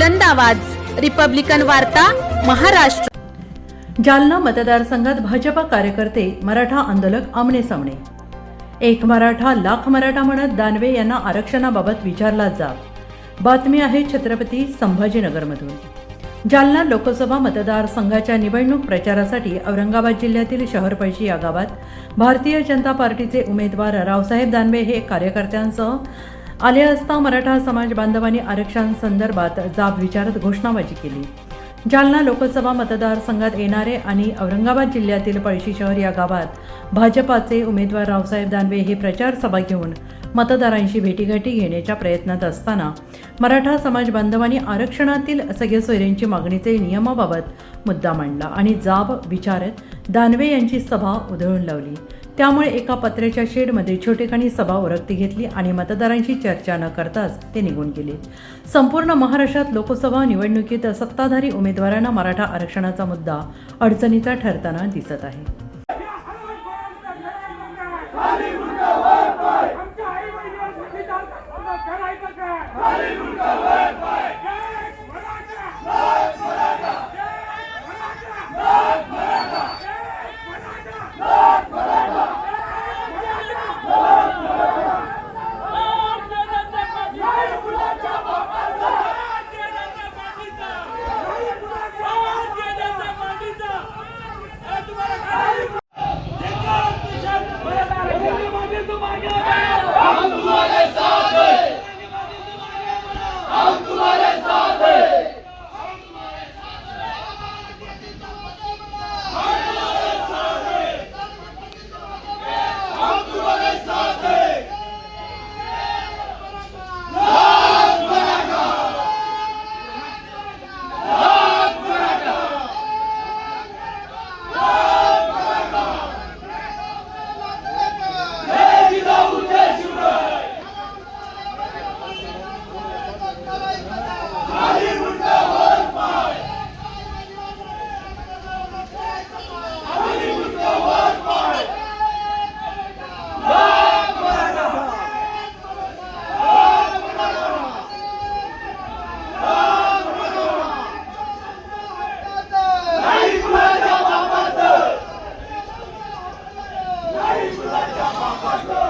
बुलंद आवाज. रिपब्लिकन वार्ता महाराष्ट्र. जालना मतदारसंघात भाजपा कार्यकर्ते मराठा आंदोलक आमने सामने. एक मराठा लाख मराठा म्हणत दानवे यांना आरक्षणाबाबत विचारला जाब बातमी आहे छत्रपती संभाजीनगरमधून. जालना लोकसभा मतदारसंघाच्या निवडणूक प्रचारासाठी औरंगाबाद जिल्ह्यातील शहरपळशी या गावात भारतीय जनता पार्टीचे उमेदवार रावसाहेब दानवे हे कार्यकर्त्यांसह आले असता मराठा समाज बांधवांनी आरक्षणासंदर्भात जाब विचारत घोषणाबाजी केली. जालना लोकसभा मतदारसंघात येणारे आणि औरंगाबाद जिल्ह्यातील पळशी शहर या गावात भाजपाचे उमेदवार रावसाहेब दानवे हे प्रचार सभा घेऊन मतदारांशी भेटीगाठी घेण्याच्या प्रयत्नात असताना मराठा समाज बांधवांनी आरक्षणातील सगळे सोयऱ्यांची मागणीचे नियमाबाबत मुद्दा मांडला आणि जाब विचारत दानवे यांची सभा उधळून लावली. त्यामुळे एका पत्र्याच्या शेडमध्ये छोटेखानी सभा ओरखती घेतली आणि मतदारांशी चर्चा न करताच ते निघून गेले. संपूर्ण महाराष्ट्रात लोकसभा निवडणुकीत सत्ताधारी उमेदवारांना मराठा आरक्षणाचा मुद्दा अडचणीचा ठरताना दिसत आहे. People like Jabba Butler.